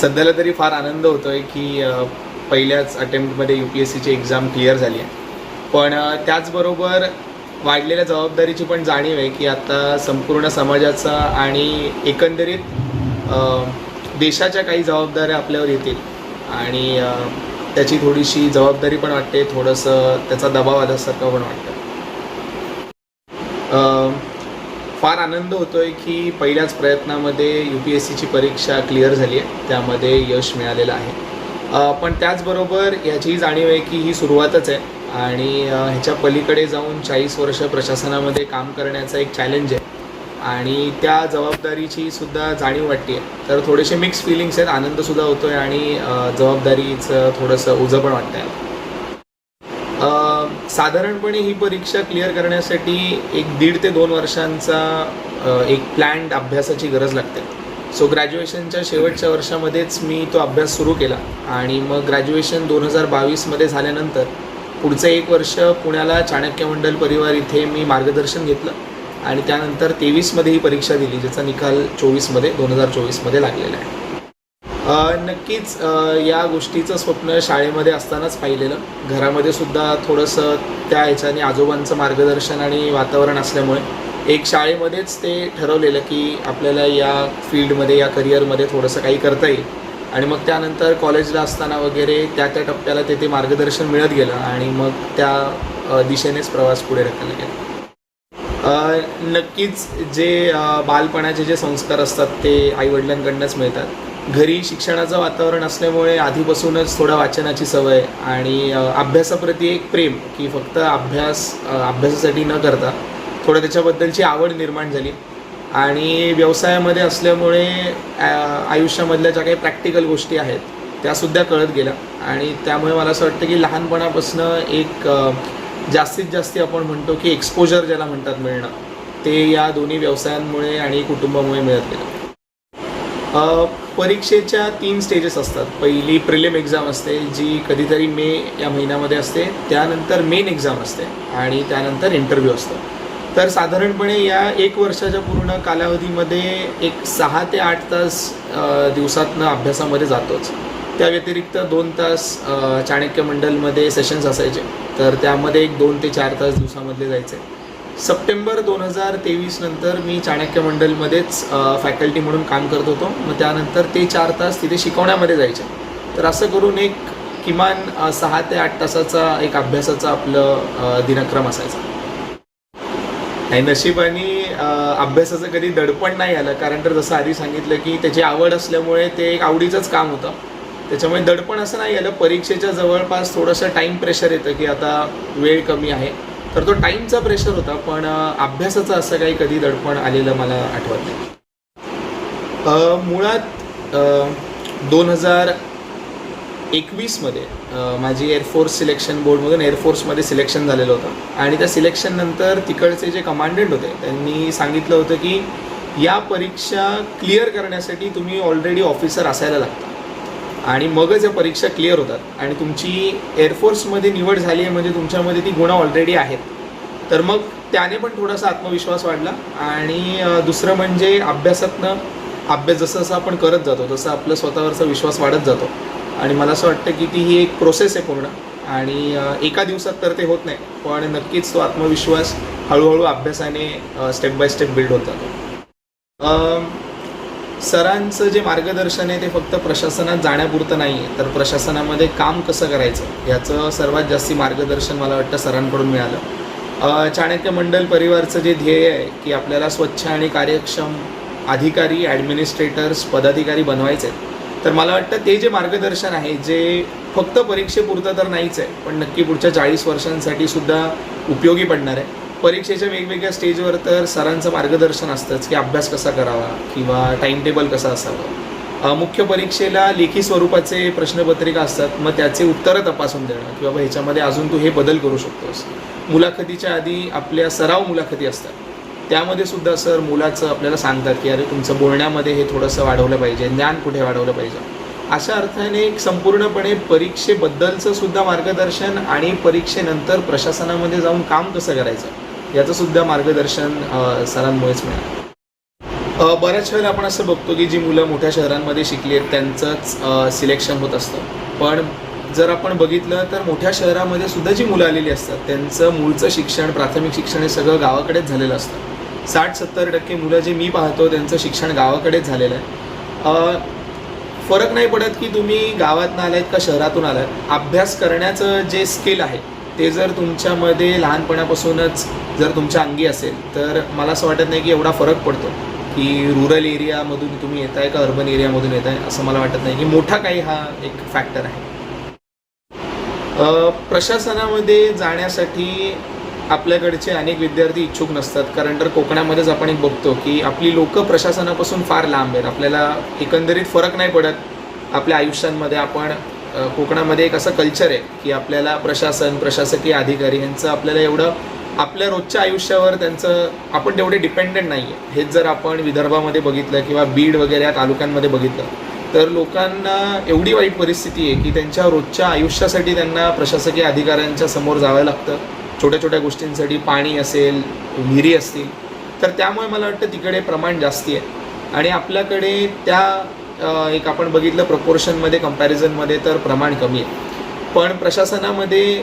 सध्याला तरी फार आनंद होतो आहे की पहिल्याच अटेम्प्टमध्ये यू पी एस सीची एक्झाम क्लिअर झाली आहे. पण त्याचबरोबर वाढलेल्या जबाबदारीची पण जाणीव आहे की आता संपूर्ण समाजाचा आणि एकंदरीत देशाच्या काही जबाबदाऱ्या आपल्यावर येतील. आणि त्याची थोडीशी जबाबदारी पण वाटते थोडंसं त्याचा दबाव आल्यासारखं पण वाटतं. फार आनंद होतोय की पहिल्याच प्रयत्नामध्ये यू पी एस सीची परीक्षा क्लिअर झाली आहे. त्यामध्ये यश मिळालेलं आहे. पण त्याचबरोबर याचीही जाणीव आहे की ही सुरुवातच आहे. आणि ह्याच्या पलीकडे जाऊन चाळीस वर्ष प्रशासनामध्ये काम करण्याचा एक चॅलेंज आहे. आणि त्या जबाबदारीची सुद्धा जाणीव वाटते. तर थोडेसे मिक्स फिलिंग्स आहेत. आनंदसुद्धा होतो आहे आणि जबाबदारीचं थोडंसं उजं पण वाटतं आहे साधारणपणे ही परीक्षा क्लिअर करण्यासाठी एक दीड ते दोन वर्षांचा एक प्लॅन्ड अभ्यासाची गरज लागते. सो ग्रॅज्युएशनच्या शेवटच्या वर्षामध्येच मी तो अभ्यास सुरू केला आणि मग ग्रॅज्युएशन दोन हजार बावीसमध्ये झाल्यानंतर पुढचं एक वर्ष पुण्याला चाणक्य मंडल परिवार इथे मी मार्गदर्शन घेतलं आणि त्यानंतर तेवीसमध्ये ही परीक्षा दिली ज्याचा निकाल चोवीसमध्ये दोन हजार चोवीसमध्ये लागलेला आहे. नक्कीच या गोष्टीचं स्वप्न शाळेमध्ये असतानाच पाहिलेलं. घरामध्ये सुद्धा थोडंसं त्या ह्याच्याने आजोबांचं मार्गदर्शन आणि वातावरण असल्यामुळे एक शाळेमध्येच ते ठरवलेलं की आपल्याला या फील्डमध्ये या करिअरमध्ये थोडंसं काही करता येईल. आणि मग त्यानंतर कॉलेजला असताना वगैरे त्या त्या टप्प्याला ते ते मार्गदर्शन मिळत गेलं आणि मग त्या दिशेनेच प्रवास पुढे रखायला गेला. नक्कीच जे बालपणाचे जे संस्कार असतात ते आईवडिलांकडनंच मिळतात. घरी शिक्षणाचं वातावरण असल्यामुळे आधीपासूनच थोडा वाचनाची सवय आणि अभ्यासाप्रती एक प्रेम की फक्त अभ्यास अभ्यासासाठी न करता थोडं त्याच्याबद्दलची आवड निर्माण झाली. आणि व्यवसायामध्ये असल्यामुळे आयुष्यामधल्या ज्या काही प्रॅक्टिकल गोष्टी आहेत त्यासुद्धा कळत गेल्या. आणि त्यामुळे मला असं वाटतं की लहानपणापासून एक जास्तीत जास्त आपण म्हणतो की एक्सपोजर ज्याला म्हणतात मिळणं ते या दोन्ही व्यवसायांमुळे आणि कुटुंबामुळे मिळत गेलं. परीक्षेच्या तीन स्टेजेस असतात. पहिली प्रिलिम एक्झाम असते जी कधीतरी मे या महिन्यामध्ये असते. त्यानंतर मेन एक्झाम असते आणि त्यानंतर इंटरव्ह्यू असतो. तर साधारणपणे या एक वर्षाच्या पूर्ण कालावधीमध्ये एक सहा ते आठ तास दिवसातनं अभ्यासामध्ये जातोच. त्या व्यतिरिक्त दोन तास चाणक्य मंडलमध्ये सेशन्स असायचे. तर त्यामध्ये एक दोन ते चार तास दिवसामधले जायचे. सप्टेंबर दोन हजार तेवीस नंतर मी चाणक्य मंडलमध्येच फॅकल्टी म्हणून काम करत होतो. मग त्यानंतर ते चार तास तिथे शिकवण्यामध्ये जायचे. तर असं करून एक किमान सहा ते आठ तासाचा एक अभ्यासाचा आपलं दिनक्रम असायचा. नाही नशिबाने आणि अभ्यासाचं कधी दडपण नाही आलं. कारण तर जसं आधी सांगितलं की त्याची आवड असल्यामुळे ते एक आवडीचंच काम होतं. त्याच्यामुळे दडपण असं नाही आलं. परीक्षेच्या जवळपास थोडंसं टाईम प्रेशर येतं की आता वेळ कमी आहे. तर तो टाईमचा प्रेशर होता पण अभ्यासाचं असं काही कधी दडपण आलेलं मला आठवत नाही. मुळात दोन हजार एकवीसमध्ये माझी एअरफोर्स सिलेक्शन बोर्डमधून एअरफोर्समध्ये सिलेक्शन झालेलं होतं. आणि त्या सिलेक्शननंतर तिकडचे जे कमांडंट होते त्यांनी सांगितलं होतं की या परीक्षा क्लिअर करण्यासाठी तुम्ही ऑलरेडी ऑफिसर असायला लागता. आणि मगच या परीक्षा क्लिअर होतात. आणि तुमची एअरफोर्समध्ये निवड झाली आहे म्हणजे तुमच्यामध्ये ती गुणं ऑलरेडी आहेत. तर मग त्याने पण थोडासा आत्मविश्वास वाढला. आणि दुसरं म्हणजे अभ्यासातनं अभ्यास जसं जसं आपण करत जातो तसं आपलं स्वतःवरचा विश्वास वाढत जातो. आणि मला असं वाटतं की ती ही एक प्रोसेस आहे पूर्ण. आणि एका दिवसात तर ते होत नाही पण नक्कीच तो आत्मविश्वास हळूहळू अभ्यासाने स्टेप बाय स्टेप बिल्ड होत जातो. सरांचं जे मार्गदर्शन आहे ते फक्त प्रशासनात जाण्यापुरतं नाही आहे. तर प्रशासनामध्ये काम कसं करायचं? याचं सर्वात जास्ती मार्गदर्शन मला वाटतं सरांकडून मिळालं. चाणक्य मंडल परिवारचं जे ध्येय आहे की आपल्याला स्वच्छ आणि कार्यक्षम अधिकारी ॲडमिनिस्ट्रेटर्स पदाधिकारी बनवायचे आहेत. तर मला वाटतं ते जे मार्गदर्शन आहे जे फक्त परीक्षेपुरतं तर नाहीच आहे पण नक्की पुढच्या चाळीस वर्षांसाठी सुद्धा उपयोगी पडणार आहे. परीक्षेच्या वेगवेगळ्या स्टेजवर तर सरांचं मार्गदर्शन असतंच की अभ्यास कसा करावा किंवा टाईमटेबल कसा असावा. मुख्य परीक्षेला लेखी स्वरूपाचे प्रश्नपत्रिका असतात मग त्याचे उत्तरं तपासून देणं किंवा बाबा ह्याच्यामध्ये अजून तू हे बदल करू शकतोस. मुलाखतीच्या आधी आपल्या सराव मुलाखती असतात. त्यामध्ये सुद्धा सर मुलाचं आपल्याला सांगतात की अरे तुमचं बोलण्यामध्ये हे थोडंसं वाढवलं पाहिजे ज्ञान कुठे वाढवलं पाहिजे. अशा अर्थाने एक संपूर्णपणे परीक्षेबद्दलचं सुद्धा मार्गदर्शन आणि परीक्षेनंतर प्रशासनामध्ये जाऊन काम कसं करायचं याचं सुद्धा मार्गदर्शन सरांमुळेच मिळालं. बऱ्याच वेळेला आपण असं बघतो की जी मुलं मोठ्या शहरांमध्ये शिकली आहेत त्यांचंच सिलेक्शन होत असतं. पण जर आपण बघितलं तर मोठ्या शहरामध्ये सुद्धा जी मुलं आलेली असतात त्यांचं मूळचं शिक्षण प्राथमिक शिक्षण हे सगळं गावाकडेच झालेलं असतं. साठ सत्तर टक्के मुलं जे मी पाहतो त्यांचं शिक्षण गावाकडेच झालेलं आहे. फरक नाही पडत की तुम्ही गावातनं आलात का शहरातून आलात. अभ्यास करण्याचं जे स्किल आहे ते जर तुमच्यामध्ये लहानपणापासूनच जर तुमच्या अंगी असेल तर मला असं वाटत नाही की एवढा फरक पडतो की रुरल एरियामधून तुम्ही येताय का अर्बन एरियामधून येताय असं मला वाटत नाही. की मोठा काही हा एक फॅक्टर आहे. प्रशासनामध्ये जाण्यासाठी आपल्याकडचे अनेक विद्यार्थी इच्छुक नसतात. कारण तर कोकणामध्येच आपण एक बघतो की आपली लोक प्रशासनापासून फार लांब आहेत. आपल्याला एकंदरीत फरक नाही पडत. आपल्या आयुष्यांमध्ये आपण कोकणामध्ये एक असं कल्चर आहे की आपल्याला प्रशासन प्रशासकीय अधिकारी यांचं आपल्याला एवढं आपल्या रोजच्या आयुष्यावर त्यांचं आपण तेवढे डिपेंडेंट नाही आहे हेच जर आपण विदर्भामध्ये बघितलं किंवा बीड वगैरे या तालुक्यांमध्ये बघितलं तर लोकांना एवढी वाईट परिस्थिती आहे की त्यांच्या रोजच्या आयुष्यासाठी त्यांना प्रशासकीय अधिकाऱ्यांच्या समोर जावं लागतं. छोट्या छोट्या गोष्टींसाठी पाणी असेल विहिरी असतील तर त्यामुळे मला वाटतं तिकडे प्रमाण जास्ती आहे. आणि आपल्याकडे त्या एक आपण बघितलं प्रपोर्शनमध्ये कम्पॅरिझनमध्ये तर प्रमाण कमी आहे. पण प्रशासनामध्ये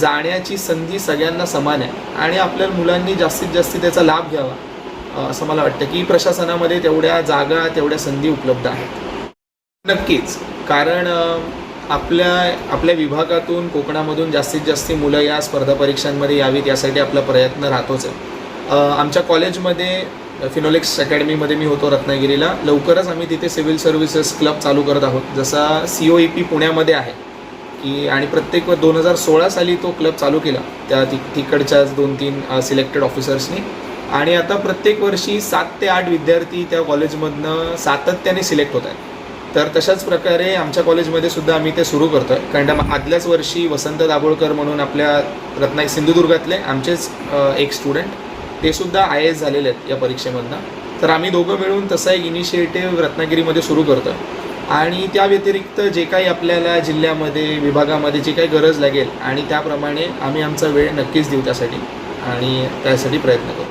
जाण्याची संधी सगळ्यांना समान आहे आणि आपल्या मुलांनी जास्तीत जास्त त्याचा लाभ घ्यावा असं मला वाटतं की प्रशासनामध्ये तेवढ्या जागा तेवढ्या संधी उपलब्ध आहेत. नक्कीच. कारण आपल्या आपल्या विभागातून कोकणामधून जास्तीत जास्त मुलं या स्पर्धा परीक्षांमध्ये यावीत यासाठी आपला प्रयत्न राहतोच आहे. आमच्या कॉलेजमध्ये फिनोलेक्स अकॅडमीमध्ये मी होतो रत्नागिरीला. लवकरच आम्ही तिथे सिव्हिल सर्व्हिसेस क्लब चालू करत आहोत. जसा सी ओ ई पी पुण्यामध्ये आहे की आणि प्रत्येक दोन हजार सोळा साली तो क्लब चालू केला. त्या ति तिकडच्याच दोन तीन सिलेक्टेड ऑफिसर्सनी आणि आता प्रत्येक वर्षी सात ते आठ विद्यार्थी त्या कॉलेजमधनं सातत्याने सिलेक्ट होत आहेत. तर तशाच प्रकारे आमच्या कॉलेजमध्ये सुद्धा आम्ही ते सुरू करतो आहे कारण त्या आदल्याच वर्षी वसंत दाभोळकर म्हणून आपल्या रत्नागिरी सिंधुदुर्गातले आमचेच एक स्टुडंट ते सुद्धा आय एस झालेले आहेत या परीक्षेमधनं. तर आम्ही दोघं मिळून तसा एक इनिशिएटिव्ह रत्नागिरीमध्ये सुरू करतो आणि त्या व्यतिरिक्त जे काही आपल्याला जिल्ह्यामध्ये विभागामध्ये जी काही गरज लागेल आणि त्याप्रमाणे आम्ही आमचा वेळ नक्कीच देऊ त्यासाठी आणि त्यासाठी प्रयत्न करू.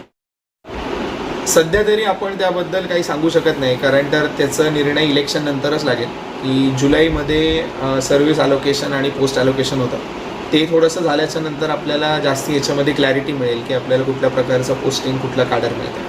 सध्या तरी आपण त्याबद्दल काही सांगू शकत नाही कारण तर त्याचा निर्णय इलेक्शन नंतरच लागेल की जुलैमध्ये सर्व्हिस अलोकेशन आणि पोस्ट अलोकेशन होतं. ते थोडंसं झाल्याच्यानंतर आपल्याला जास्ती याच्यामध्ये क्लॅरिटी मिळेल की आपल्याला कुठल्या प्रकारचं पोस्टिंग कुठलं काढर मिळतं